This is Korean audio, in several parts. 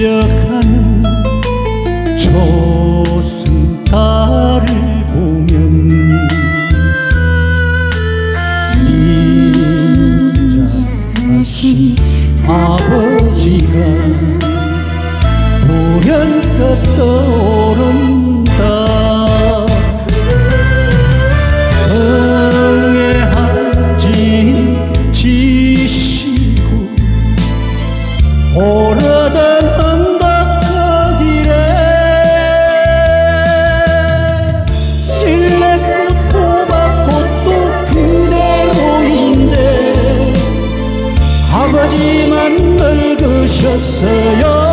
실려가는 저승달을 보면 긴장하신 아버지가 보현뜻 떠오른 주셨어요.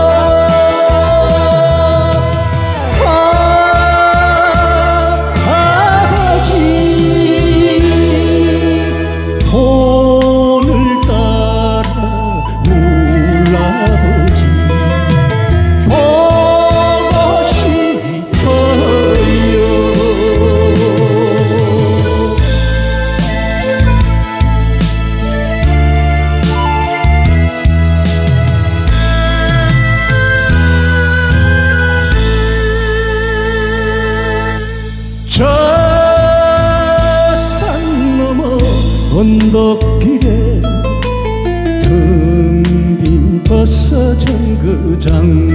언덕길에 텅 빈 버섯 정거장